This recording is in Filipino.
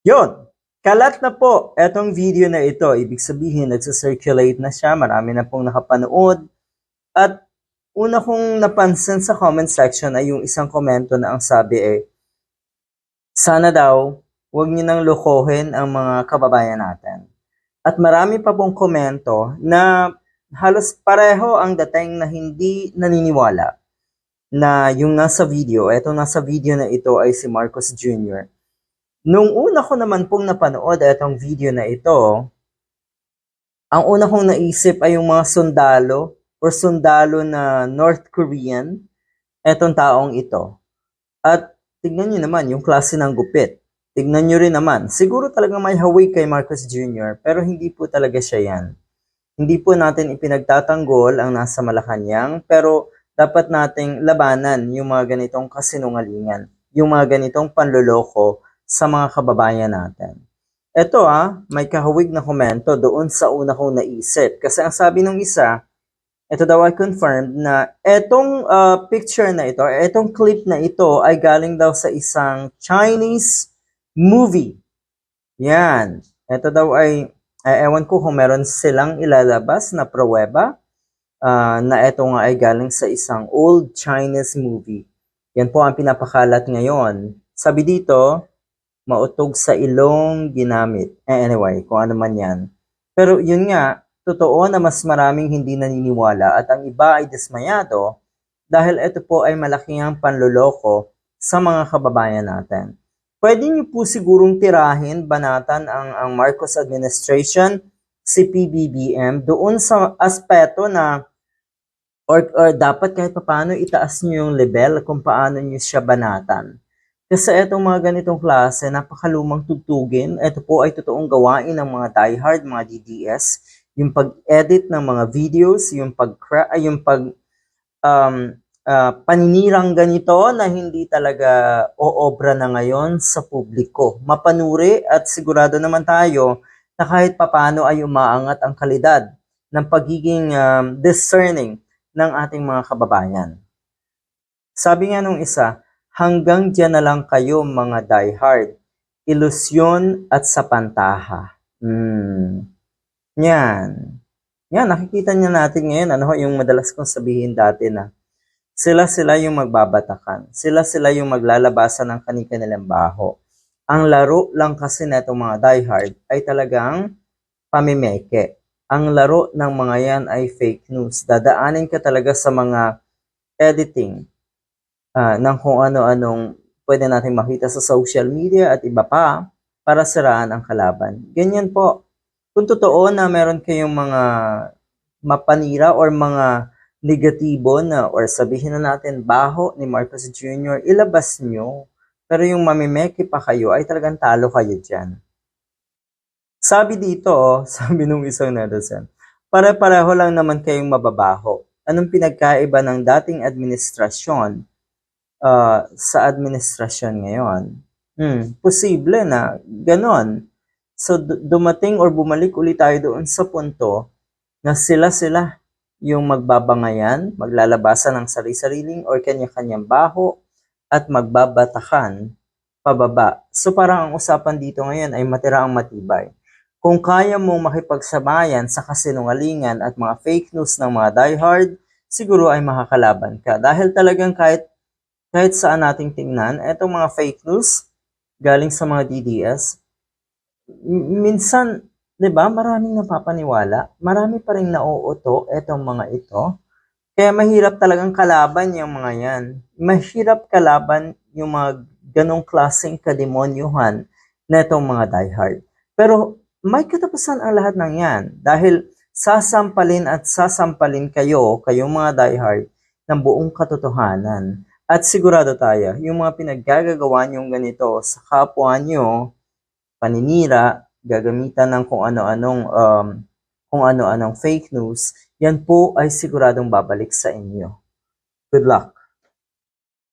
Yun! Kalat na po etong video na ito. Ibig sabihin, nagsa-circulate na siya. Marami na pong nakapanood. At una kong napansin sa comment section ay yung isang komento na ang sabi eh, sana daw, huwag niyo nang lokohin ang mga kababayan natin. At marami pa pong komento na halos pareho ang dating na hindi naniniwala na yung nasa video, etong nasa video na ito ay si Marcos Jr. Nung una ko naman pong napanood etong video na ito, ang una kong naisip ay yung mga sundalo or sundalo na North Korean, etong taong ito. At tignan nyo naman yung klase ng gupit. Tignan nyo rin naman, siguro talaga may hawig kay Marcos Jr. pero hindi po talaga siya yan. Hindi po natin ipinagtatanggol ang nasa Malacanang pero dapat nating labanan yung mga ganitong kasinungalingan, yung mga ganitong panloloko sa mga kababayan natin. Ito ah, may kahawig na komento doon sa una kong naisip. Kasi ang sabi ng isa, ito daw ay confirmed na etong uh, picture na ito, etong clip na ito ay galing daw sa isang Chinese movie. Yan. Ito daw ay, eh, ewan ko kung meron silang ilalabas na pruweba uh, na ito nga ay galing sa isang old Chinese movie. Yan po ang pinapakalat ngayon. Sabi dito, mautog sa ilong ginamit. Eh, anyway, kung ano man yan. Pero yun nga, totoo na mas maraming hindi naniniwala at ang iba ay dismayado dahil ito po ay malaking panloloko sa mga kababayan natin. Pwede niyo po sigurong tirahin, banatan ang, ang Marcos administration, si PBBM, doon sa aspeto na or, or dapat kahit paano itaas niyo yung level kung paano niyo siya banatan. Kasi itong mga ganitong klase, napakalumang tugtugin. Ito po ay totoong gawain ng mga diehard, mga DDS. Yung pag-edit ng mga videos, yung pag yung pag um, uh, paninirang ganito na hindi talaga oobra na ngayon sa publiko. Mapanuri at sigurado naman tayo na kahit papano ay umaangat ang kalidad ng pagiging um, discerning ng ating mga kababayan. Sabi nga nung isa, Hanggang diyan na lang kayo mga diehard. Ilusyon at sapantaha. Hmm. Yan. Yan, nakikita niya natin ngayon, ano yung madalas kong sabihin dati na sila-sila yung magbabatakan. Sila-sila yung maglalabasan ng kanilang baho. Ang laro lang kasi na itong mga diehard ay talagang pamimeke. Ang laro ng mga yan ay fake news. Dadaanin ka talaga sa mga editing, uh, ng kung ano-anong pwede natin makita sa social media at iba pa para siraan ang kalaban. Ganyan po. Kung totoo na meron kayong mga mapanira or mga negatibo na or sabihin na natin baho ni Marcos Jr., ilabas nyo. Pero yung mamimeki pa kayo ay talagang talo kayo dyan. Sabi dito, oh, sabi nung isang netizen, pare-pareho lang naman kayong mababaho. Anong pinagkaiba ng dating administrasyon uh, sa administrasyon ngayon. Hmm, posible na ganon. So dumating or bumalik ulit tayo doon sa punto na sila-sila yung magbabangayan, maglalabasan ng sarili-sariling or kanya-kanyang baho at magbabatakan pababa. So parang ang usapan dito ngayon ay matira ang matibay. Kung kaya mong makipagsabayan sa kasinungalingan at mga fake news ng mga diehard, siguro ay makakalaban ka. Dahil talagang kahit kahit saan nating tingnan, etong mga fake news galing sa mga DDS, minsan, di ba, maraming napapaniwala, marami pa rin nauuto etong mga ito. Kaya mahirap talagang kalaban yung mga yan. Mahirap kalaban yung mga ganong klaseng kademonyuhan na itong mga diehard. Pero may katapusan ang lahat ng yan dahil sasampalin at sasampalin kayo, kayong mga diehard, ng buong katotohanan. At sigurado tayo, yung mga pinaggagawa niyong ganito sa kapwa niyo, paninira, gagamitan ng kung ano-anong um, kung ano-anong fake news, yan po ay siguradong babalik sa inyo. Good luck!